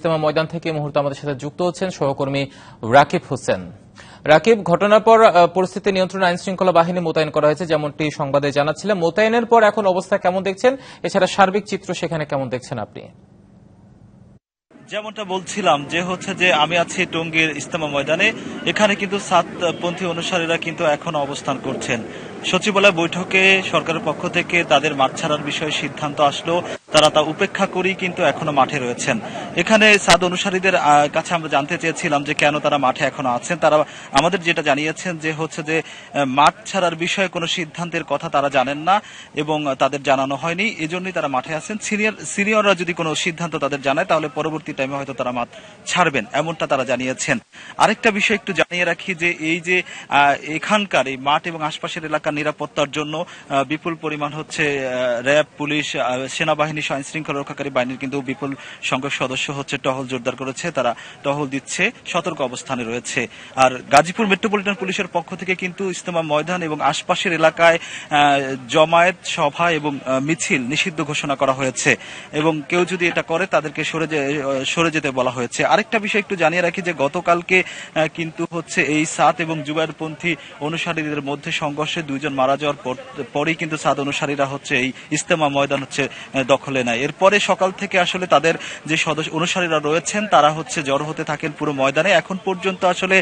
ইজতেমা ময়দান থেকে মুহূর্তে আমাদের সাথে যুক্ত হচ্ছেন সহকর্মী রাকিব হোসেন। রাকিব, ঘটনার পর পরিস্থিতি নিয়ন্ত্রণে আইন শৃঙ্খলা বাহিনী মোতায়েন করা হয়েছে, যেমনটি সংবাদে জানাচ্ছিলেন মোতায়েনের পর এখন অবস্থা কেমন দেখছেন? এছাড়া সার্বিক চিত্র সেখানে কেমন দেখছেন আপনি? যেমনটা বলছিলাম যে হচ্ছে যে আমি আছি টঙ্গীর ইস্তেমা ময়দানে। এখানে কিন্তু সাতপন্থী অনুসারীরা কিন্তু এখন অবস্থান করছেন। সচিবালয় বৈঠকে সরকারের পক্ষ থেকে তাদের মাঠ ছাড়ার বিষয়ে সিদ্ধান্ত আসলো। তারা তা উপেক্ষা করেই কিন্তু এখনও মাঠে রয়েছেন। এখানে সাদ অনুসারীদের কাছে আমরা জানতে চেয়েছিলাম যে কেন তারা মাঠে এখনও আছেন। তারা আমাদের যেটা জানিয়েছেন যে হচ্ছে যে মাঠ ছাড়ার বিষয়ে কোনো সিদ্ধান্তের কথা তারা জানেন না এবং তাদের জানানো হয়নি। এজন্যই তারা মাঠে আছেন। সিনিয়র সিনিয়ররা যদি কোনো সিদ্ধান্ত তাদের জানায় তাহলে পরবর্তী টাইমে হয়তো তারা মাঠ ছাড়বেন এমনটা তারা জানিয়েছেন। আরেকটা বিষয় একটু জানিয়ে রাখি যে এই যে এখানকার এই মাঠ এবং আশপাশের এলাকার নিরাপত্তার জন্য বিপুল পরিমাণ হচ্ছে র্যাব পুলিশ আহ, সেনাবাহিনী আইন শৃঙ্খলা রক্ষাকারী বাহিনীর কিন্তু বিপুল সংখ্যক সদস্য হচ্ছে টহল জোরদার করেছে। তারা টহল দিচ্ছে সতর্ক অবস্থানে রয়েছে। আর গাজীপুর মেট্রোপলিটন পুলিশের পক্ষ থেকে কিন্তু ইস্তেমা ময়দান এবং আশপাশের এলাকায় জমায়েত সভা এবং মিছিল নিষিদ্ধ ঘোষণা করা হয়েছে। এবং কেউ যদি এটা করে তাদেরকে সরে সরে যেতে বলা হয়েছে। আরেকটা বিষয় একটু জানিয়ে রাখি যে গতকালকে কিন্তু হচ্ছে এই সাত এবং জুবাইরপন্থী অনুসারীদের মধ্যে সংঘর্ষে দুইজন মারা যাওয়ার পর- পরেই কিন্তু সাত অনুসারীরা হচ্ছে এই ইস্তেমা ময়দান হচ্ছে আহ, দখলে নেয় এরপরে সকাল থেকে আসলে তাদের যে সদস্য অনুসারীরা রয়েছেন, তারা হচ্ছে জড়ো হতে থাকেন পুরো ময়দানে। এখন পর্যন্ত আসলে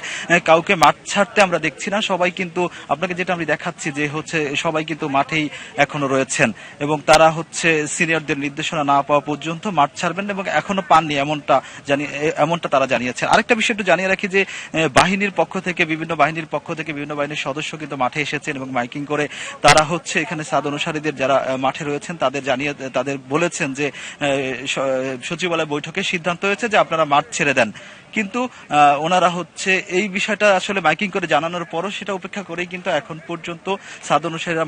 কাউকে মাঠ ছাড়তে আমরা দেখছি না। সবাই কিন্তু, আপনাকে যেটা আমি দেখাচ্ছি যে হচ্ছে, সবাই কিন্তু মাঠেই এখনও রয়েছেন এবং তারা হচ্ছে সিনিয়রদের নির্দেশনা না পাওয়া পর্যন্ত মাঠ ছাড়বেন এবং এখনও পাননি এমনটা জানি এমনটা তারা জানিয়েছেন। আরেকটা বিষয় একটু জানিয়ে রাখি যে বাহিনীর পক্ষ থেকে, বিভিন্ন বাহিনীর পক্ষ থেকে বিভিন্ন বাহিনীর সদস্য কিন্তু মাঠে এসেছেন এবং মাইকিং করে তারা হচ্ছে এখানে সাদ অনুসারীদের যারা মাঠে রয়েছেন তাদের জানিয়ে, তাদের বলেছেন যে সচিবালয় বৈঠকে সিদ্ধান্ত হয়েছে যে আপনারা মাঠ ছেড়ে দেন। কিন্তু ওনারা হচ্ছে এই বিষয়টা আসলে মাইকিং করে জানানোর পরও সেটা উপেক্ষা করেই কিন্তু এখন পর্যন্ত সাদ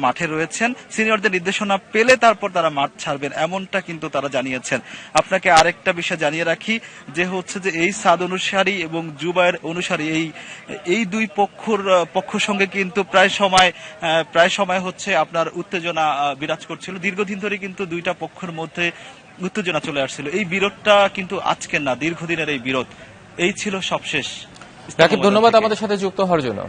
মাঠে রয়েছেন। সিনিয়রদের নির্দেশনা পেলে তারপর তারা মাঠ ছাড়বেন, এমনটা কিন্তু তারা জানিয়েছেন। আপনাকে আরেকটা বিষয় জানিয়ে রাখি, যে হচ্ছে যে এই সাদ অনুসারী এবং জুবাইর অনুসারী, এই এই দুই পক্ষর পক্ষ সঙ্গে কিন্তু প্রায় সময় প্রায় সময় হচ্ছে আপনার উত্তেজনা বিরাজ করছিল। দীর্ঘদিন ধরে কিন্তু দুইটা পক্ষের মধ্যে উত্তেজনা চলে আসছিল। এই বিরোধটা কিন্তু আজকের না দীর্ঘদিনের এই বিরোধ। এই ছিল সবশেষ। রাকিব ধন্যবাদ আমাদের সাথে যুক্ত হওয়ার জন্য।